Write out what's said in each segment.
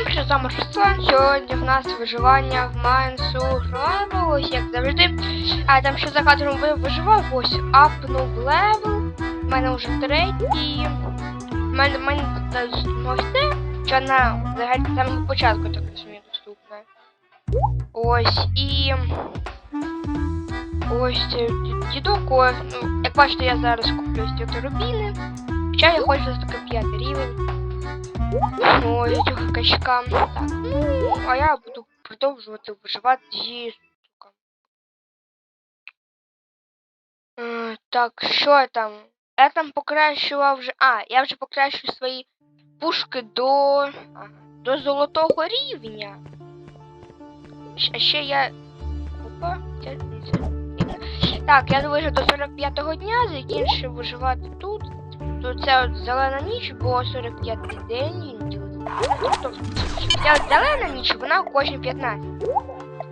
Всім привіт, з вами Руслан. Сьогодні в нас виживання в Майнсу ось як завжди. А там що за кадром ви виживав, ось апнув левел. У мене вже третій. У мене, в мене тут ось це, що на взагалі самого початку так розумію доступне. Ось і. Ось дідок, ось, ну, як бачите, я зараз куплю ці рубіни. Хоча я хочу за таки п'ятий рівень. Ой, цього качка. Ну, а я буду продовжувати виживати зі стуком. Е, так, що там? Я там покращував вже. А, я вже покращую свої пушки до. до золотого рівня. А ще я. Опа. Так, я вижив до 45-го дня, закінчив виживати тут. То це от зелена ніч, бо 45-й день. Тобто, ця от зелена ніч, вона кожні 15.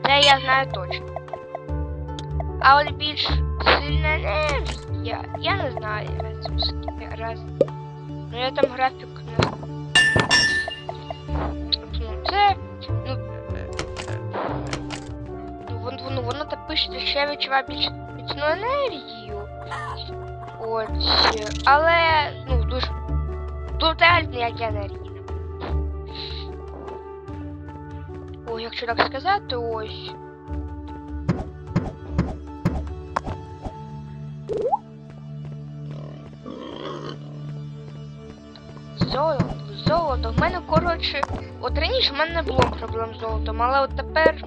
Це я знаю точно. А от більш сильна енергія, я не знаю раз раз. Ну я там графік не ну, це. Ну, ну, вон, воно, воно так пише, що я відчуваю більш міцну енергію. Е, але, ну, дуже. Тут реально ніякі енергії. Ой, якщо так сказати, ось. Золото, золото. В мене, коротше, от раніше в мене не було проблем з золотом, але от тепер,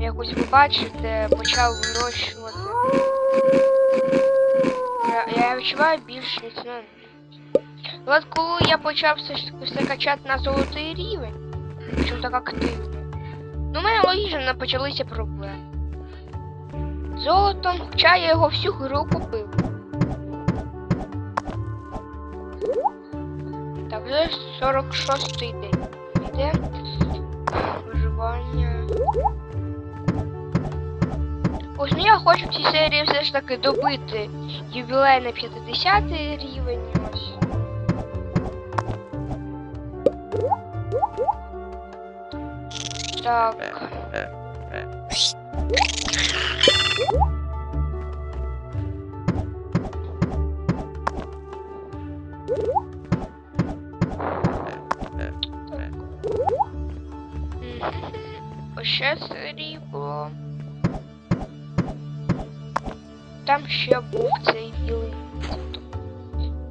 якось ви бачите, почав вирощувати. Я, я відчуваю більш міцну. От коли я почав все ж таки все качати на золотий рівень, причому так активно, ну мене логічно почалися проблеми. Золотом, хоча я його всю гру купив. Так, вже 46-й день. Йде виживання. Ну я хочу в цій серії все ж таки добити ювілейний 50 рівень. Так. Ось ще срібло. Там ще був цей білий.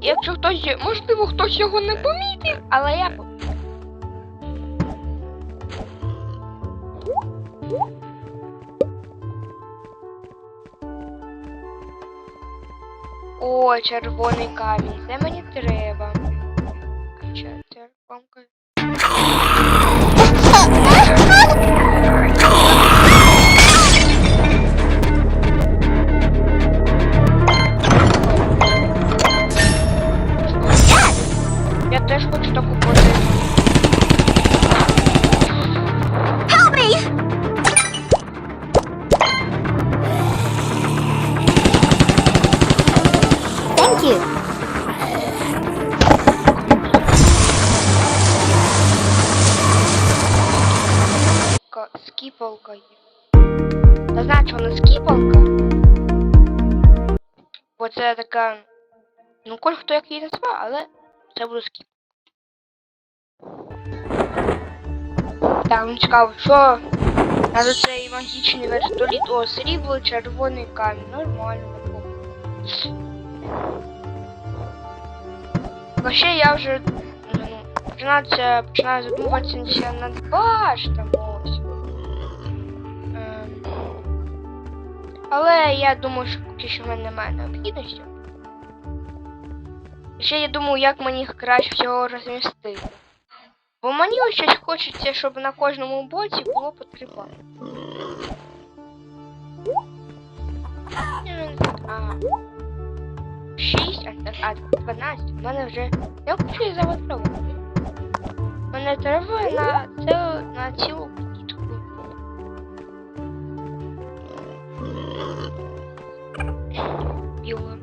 Якщо хтось, можливо, хтось його не помітив, але я. О, червоний камінь. Це мені треба. Ну, кожен хто як її назвав, але це буде скіп. Так, ну цікаво, що надо цей магічний вертоліт. О, срібло, червоний камінь. Нормально. А ще я вже ну, починаю, починаю задумуватися над баштами ось. Ем, Але я думаю, що поки що в мене немає необхідності. Ще я думаю, як мені краще всього розмістити. Бо мені ось щось хочеться, щоб на кожному боці було по бани. Ем, А, 6, а, а 12. У мене вже. Я хочу їх заводрувати. У мене треба на цілу на цілу плітку. Біло.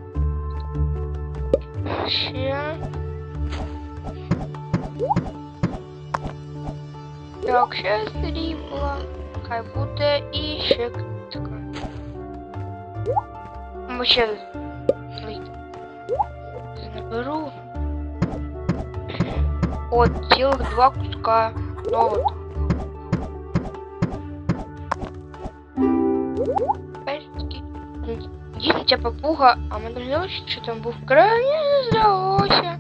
Ще. Так, ще срібла. Хай буде і ще така. Ми ще Ой. наберу. От, цілих два куска золота. Ця папуга, а мене що там був крайні не здалося.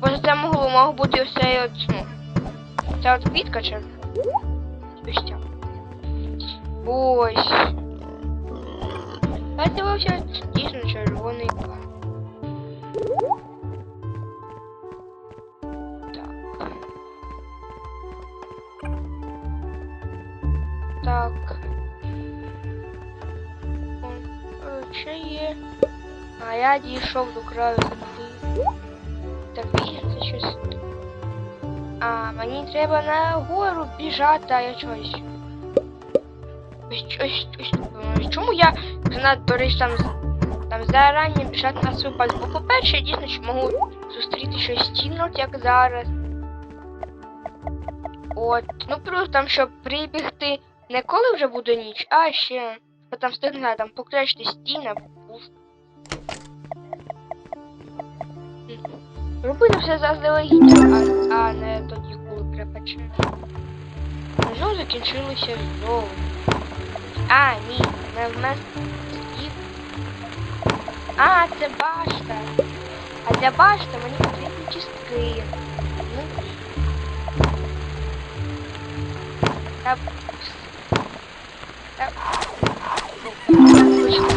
Боже, це могло, мог бути все от, ну, ця от квітка чи Спустя. Ось. Я дивився дійсно червоний А я дійшов до краю землі. Так бігти щось. А, мені треба на гору біжати, а я чогось. Ось, ось, чому я занадто речі там, там зарані біжати на свою базу? Бо по-перше, я дійсно що можу зустріти щось стільно, як зараз. От, ну плюс там, щоб прибігти не коли вже буде ніч, а ще бо там встигне там покращити стіна, Робити все заздалегідь, а, а не тоді, коли припече. Знову закінчилося знову. А, ні, не вместо скіп. А, це башта. А для башти мені потрібні кістки. Ну. Та... Та... Ну, точно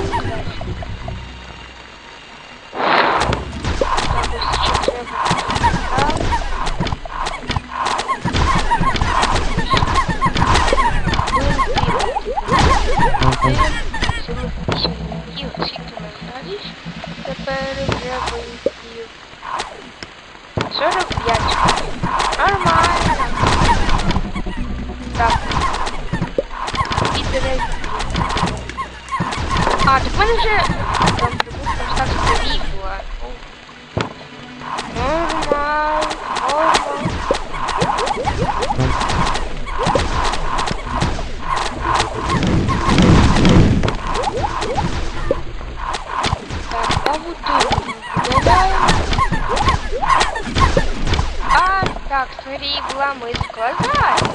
срібла ми складаємо.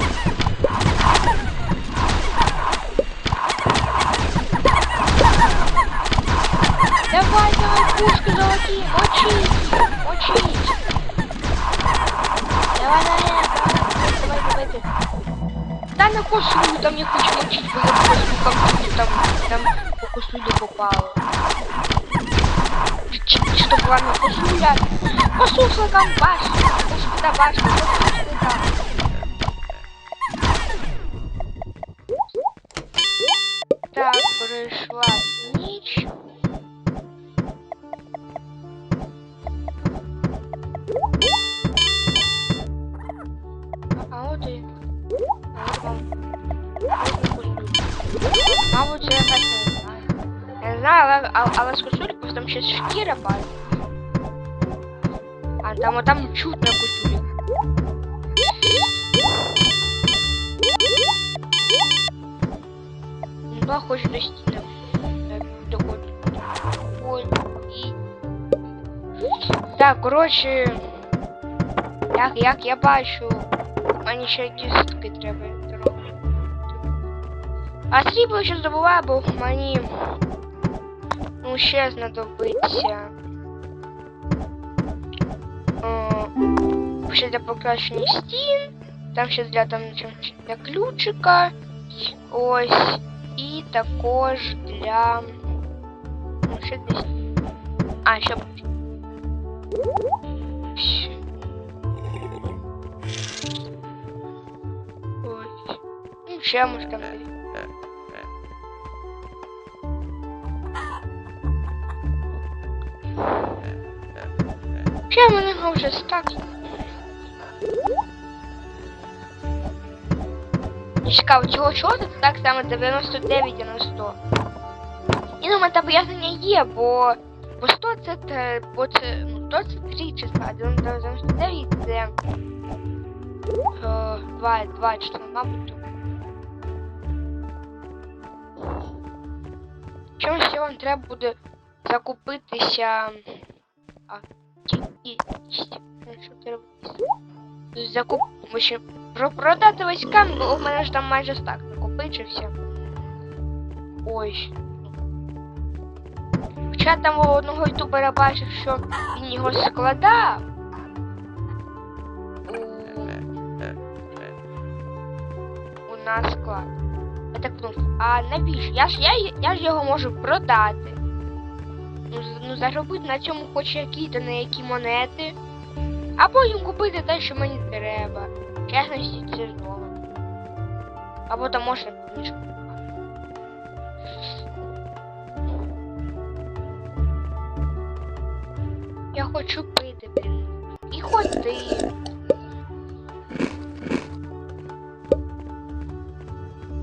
Давай, давай, пушки золоті, мочить, мочить. Давай, давай, давай, давай, давай. Та не косу, там я хочу мочить, бо я просто комп'ютер там, там по косу не попало. Ч- Что была на косуля? Косуха там башня, косуха башня, косуха там. Я не знаю, але, а- але з косулі просто там ще шкіра падає. А там, там чутно косулі. Ну да, хоч до стіни. Доходить. Ой, і... Так, коротше, як, як я бачу, мені ще кістки треба трохи. А срібло ще здобуваю, бо мені ну, ще знадобиться. О, ще для покращення стін. Там ще для там чим- для ключика. Ось. І також для. Ну, ще десь. А, ще. Щ- Ось. Ну, ще може там. Вже стак. І Цікаво, чого чого тут так саме 99 на 100? І ну, там пояснення є, бо, бо 100 це, бо це, ну, 100 це 3 числа, а 99 це Е, Два, два числа, мабуть. Чому ще вам треба буде закупитися. А, і, їсть. Е, Що треба їсти? Закуп... ми ще про продати весь камінь, бо у мене ж там майже стак накопичився. Ой. Хоча там у одного ютубера бачив, що він його складав. У, у нас склад. Я так подумав, а навіщо? Я ж, я, я ж його можу продати. Ну, ну заробити на цьому хоч які то на які монети. А потім купити те, що мені треба. Чесності це знову. Або там можна нічого. Я хочу пити, блін. І ходи.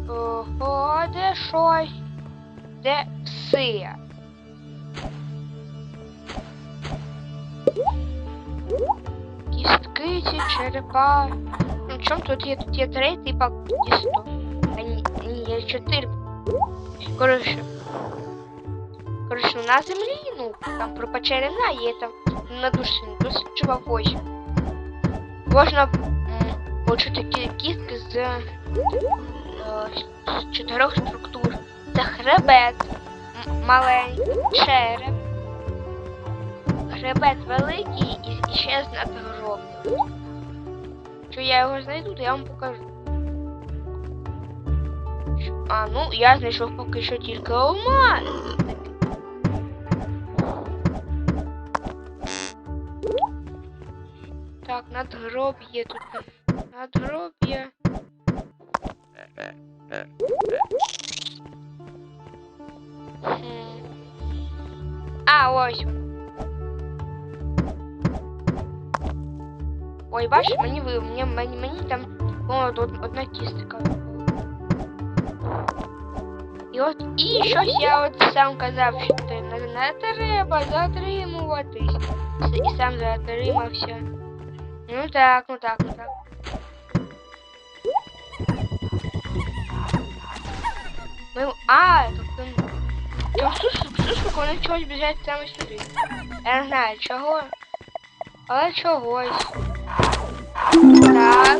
Ого, де щось? Де пси? Кістки черепа. Ну, чому тут є тут є три типа кісток? А ні, є чотири. Коротше. На землі, ну, там про печерина є там на душі досліджував ось. Можна м, почути кі- кістки з, е, чотирьох структур. Це хребет маленький, череп, хребет великий і, ще з надгробним. Якщо я його знайду, то я вам покажу. А, ну, я знайшов поки що тільки алмаз. Так, надгроб'є тут. Надгроб'є. Хм. А, ось. Ой, бачиш, мені ви, мені, мені, мені там о, од- одна кістка. І от, і щось я от сам казав, що ти не, не треба затримуватись. І сам затримався. Ну так, ну так, ну так. Ми... А, тобто... То всю, всю штуку вони чогось біжать саме сюди. Я не знаю чого. Але чогось. Так, і.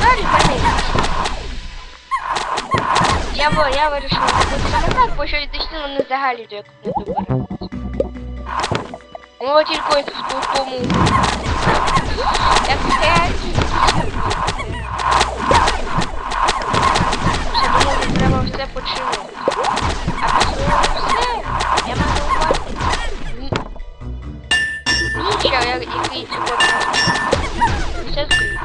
Далі. Я, бо- я вирішила зробити саме так, бо що дійсно вони взагалі до якось не доберемося. Ну, тільки ось в тому. Як це Все думаю, треба все починити. Нічого, я- який сьогодні. Все скрізь.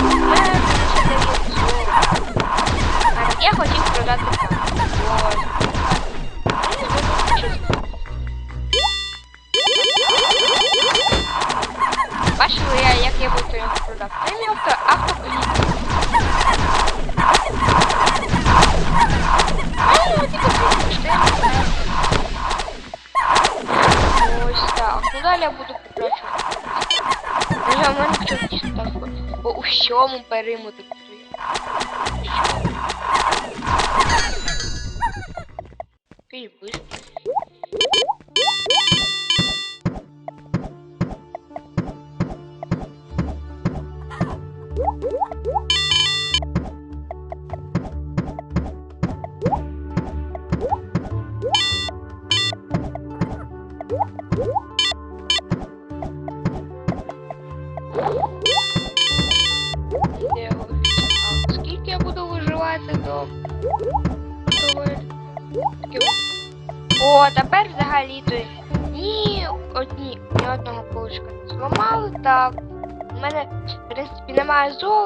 У мене 59 злотих. А Я хотів продати я буду покращувати. Ну, я в мене хтось дійсно так ходить. Бо у всьому периметрі стоїть. Ти быстро.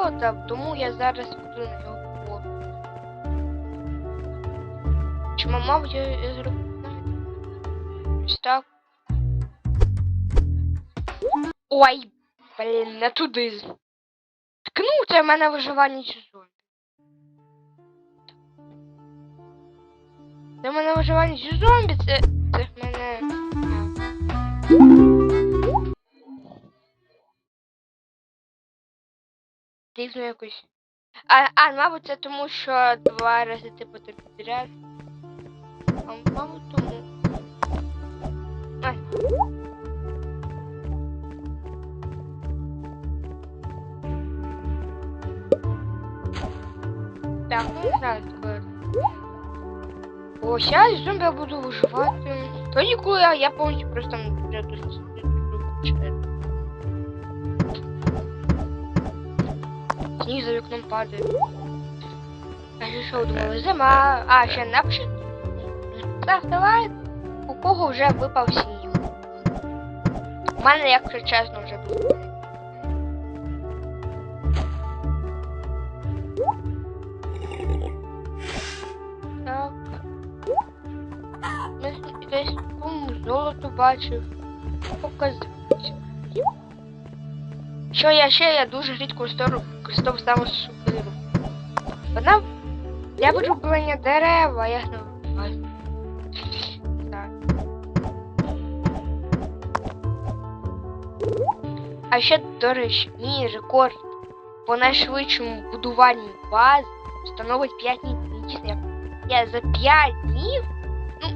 Золота, тому я зараз буду купувати. Чи мабуть, я, зроблю. Ось так. Ой, блін, не туди. з- в мене виживання сезон. Це мене виживання зі зомбі, це. Це в мене. Дивно якось. А, а, мабуть, це тому, що два рази типу ти підряд. А, мабуть, тому. А. Так, ну не знаю тепер. О, зараз зомбі я буду виживати. Тоді, коли я, я повністю просто вже дуже Сніг за вікном падає. А що, що? Зима. А, ще напишіть. Ставте лайк. У кого вже випав сніг. У мене, якщо чесно, вже золото бачив. Показати. Що я ще я дуже рідко використовую саме супиру. Вона для вирублення дерева, я. Так. А ще, до речі, мій рекорд по найшвидшому будуванню баз становить 5 днів. Дійсно, я- я за 5 днів. Ну,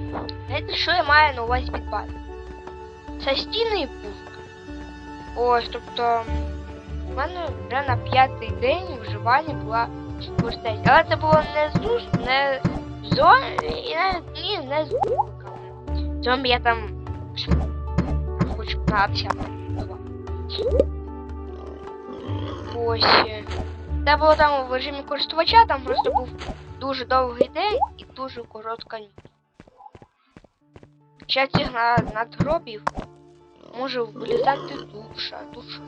знаєте, що я маю на увазі під базою? Це стіни і пустка. Ось, тобто, в мене вже на п'ятий день вживання була фортеця. Але це було не з ус, не з зо- і ні, не з. Зомбі я там хочу гнатися. Ось. Це було там в режимі користувача, там просто був дуже довгий день і дуже коротка ніч. Ще цих на- надгробів може вилізати душа, душа.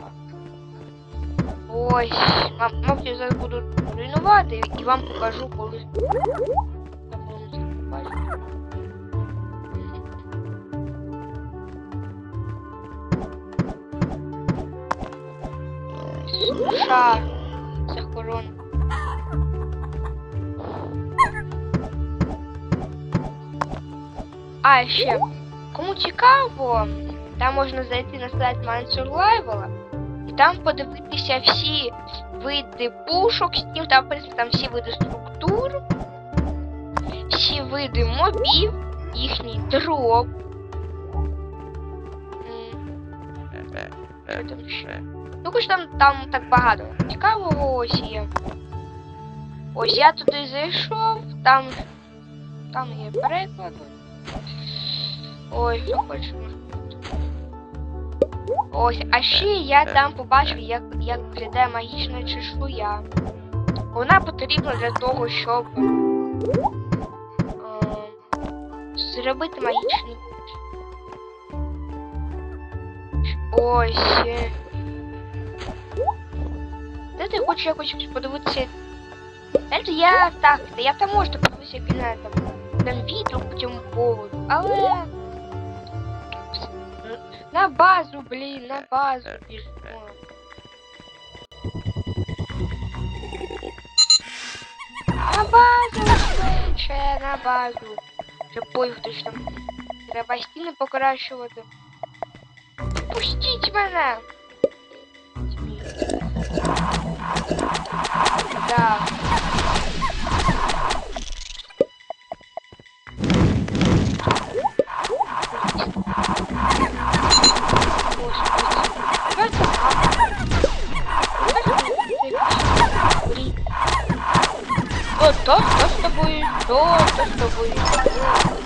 Ось, ма- мабуть, я зараз буду руйнувати і вам покажу, коли. Я повинен це побачити. Душа. Це хорон. А ще, кому цікаво, там можна зайти на сайт Mind Survival і там подивитися всі види пушок, Steam, там, в принципі, там всі види структур, всі види мобів, їхній дроп. Ну, хоч там, там так багато. Цікавого ось є. Ось я туди зайшов, там, там є переклад. Ой, хто хоче. може. Ось, а ще я там побачив, як, як виглядає магічна чешуя. Вона потрібна для того, щоб е, зробити магічний. Ось. е. Де ти хочеш якось подивитися? Знаєте, я так, я там можу подивитися як на там, там вітру по цьому поводу, але на базу, блін, на базу біжимо. На базу швидше, на базу. Вже поїв хтось там. Треба стіни покращувати. Пустіть мене! Так. То, то с тобой, то, то с тобою.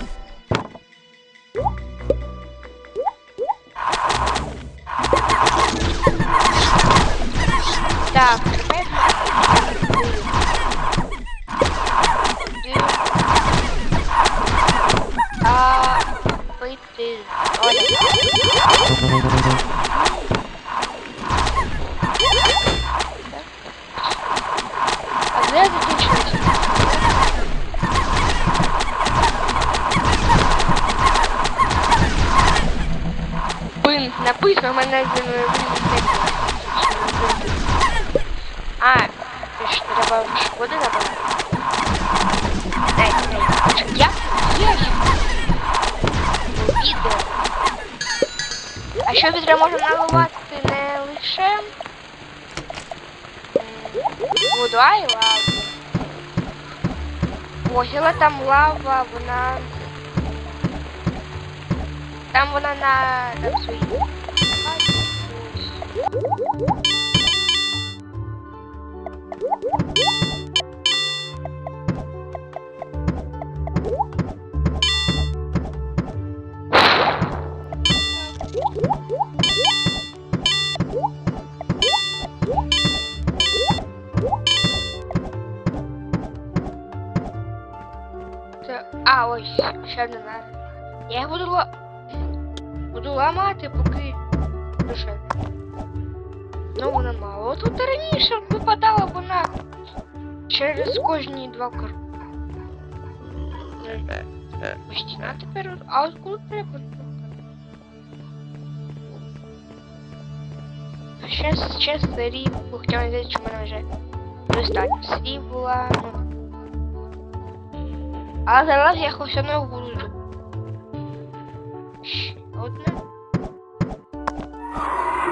Ще відра можна наливати не лише воду, а й лаву. О, але там лава, вона. Там вона на, на душе. Ну, вона мало. Тут раніше випадала вона через кожні два кроки. Ось, а тепер, а от коли треба? Ще, ще сирі, хоча мені здається, що в мене вже достатньо срібла, ну, а зараз я хоч одне буду. Одне.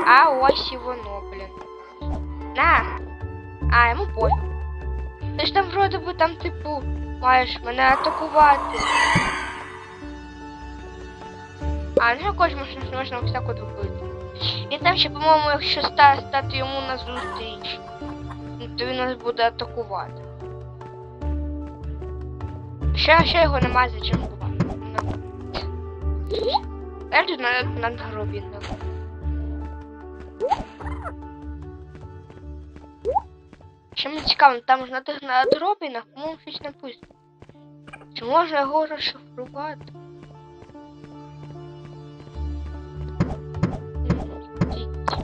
А ось і воно, блін. На! А, йому пофіг. Ти ж там вроде би там, типу, маєш мене атакувати. А, ну якось можна, можна от вбити. І там ще, по-моєму, якщо ста, стати йому на зустріч, ну, то він нас буде атакувати. Ще, ще його немає за чим. Ну. Я тут на, на гробі. ну. Що мені цікаво, там ж на тих надробінах, по-моєму, щось написано. Чи можна його розшифрувати?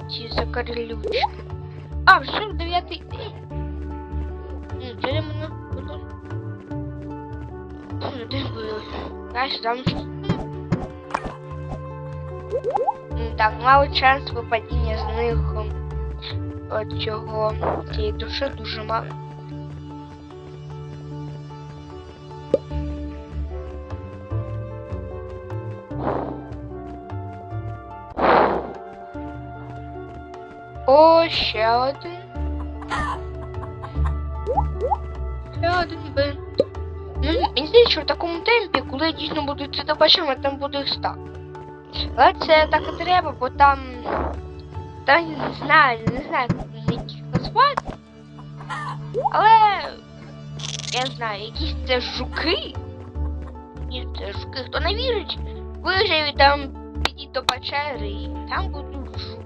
Ті, закарлючки. А, дев'ятий день. М, Це мене було. Ну, де? Знаєш, там Так, мало шанс випадіння з них от цього цієї душі дуже мало. О, ще один. Ще один бен. Ну, мені здається, що в такому темпі, коли я дійсно буду йти до там буде стак. Але це так і треба, бо там. Та не знаю, не знаю, як їх назвати. Але я знаю, якісь це жуки. Ні, це жуки. Хто не вірить, виживе там підіть до печери і там будуть жуки.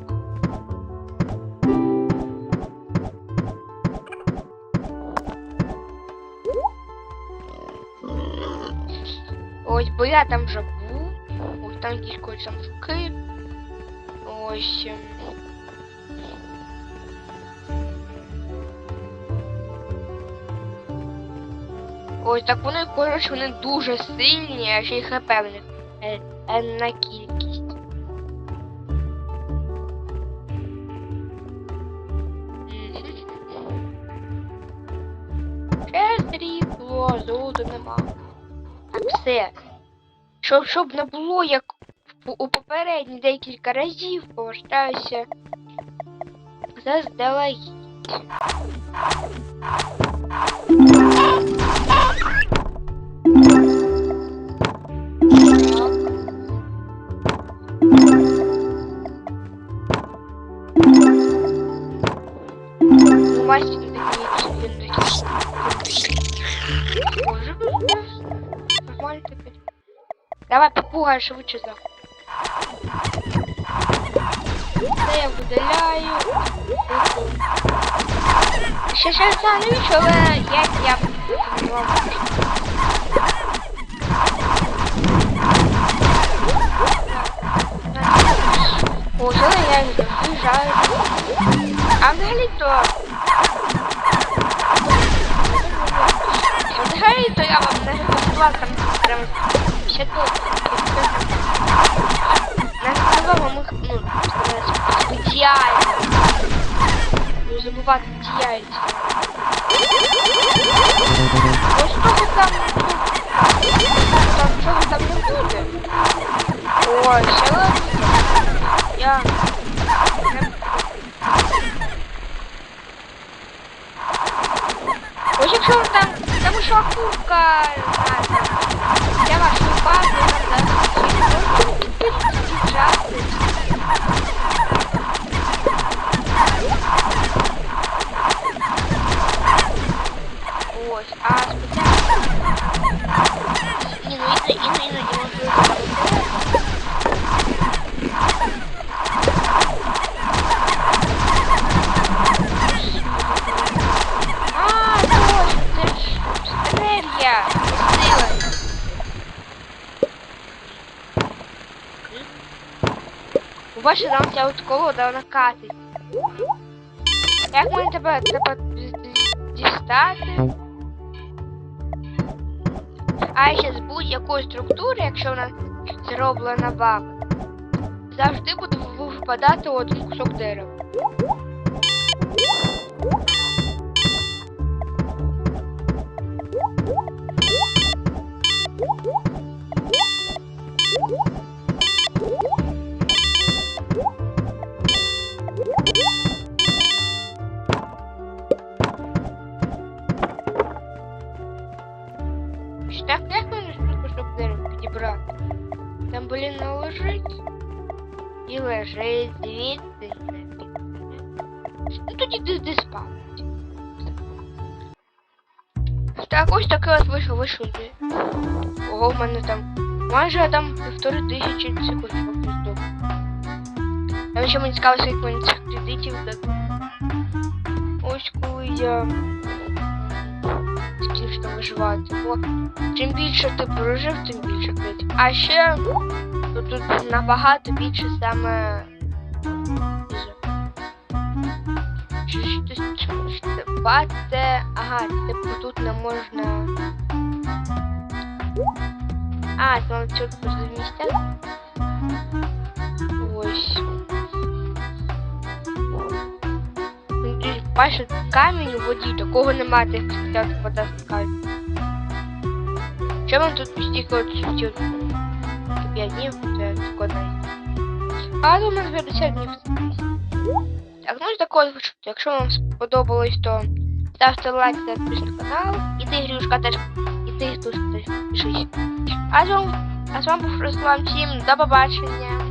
Ось, бо я там вже був. Там якісь когось. Ось. Ось так вони коротше, вони дуже сильні, а ще й хп в них е, е, кількість. Ще срібло, золота нема. Все. Щоб, щоб не було як у попередні декілька разів, повертаюся заздалегідь. Вася не. Боже, нормально. Давай, попугай швидше за. Це я видаляю. Ще ще знаю, навіщо, але я пропонував. О, я їх виїжджаю. А взагалі-то... Взагалі-то я вам не рекомендував там прям ще тут. Не вам їх, ну, діяльність. Не забувати діяльність. Ось що там там чого там не буде? Ой, ще Я... Ось якщо він там, там ще курка, я вашу базу, там, да, через підпишіться, піджати. Там ця от колода, вона катить. Як мені тебе, тебе дістати? А ще з будь-якої структури, якщо вона зроблена вами, завжди буде випадати один кусок дерева. Мене там майже там півтори тисячі секунд здох. Там ще мені цікаво, скільки мені цих кредитів. Ось коли я там виживати. Бо чим більше ти прожив, тим більше кредитів. А ще тут, тут набагато більше саме. Стрибати. Ага, типу тут не можна. А, там тут поза місця. Ось. Ну, ти Бачиш, камінь у воді, такого немає, ти як вода камінь. Чому тут стільки от от 5 днів, це тако навіть. А ну, у мене 50 днів. Так, ну і так от, якщо вам сподобалось, то ставте лайк підписуйтесь на канал. І ти, Грюшка, теж, ти, з вами, а з вами був Руслан, всім до побачення.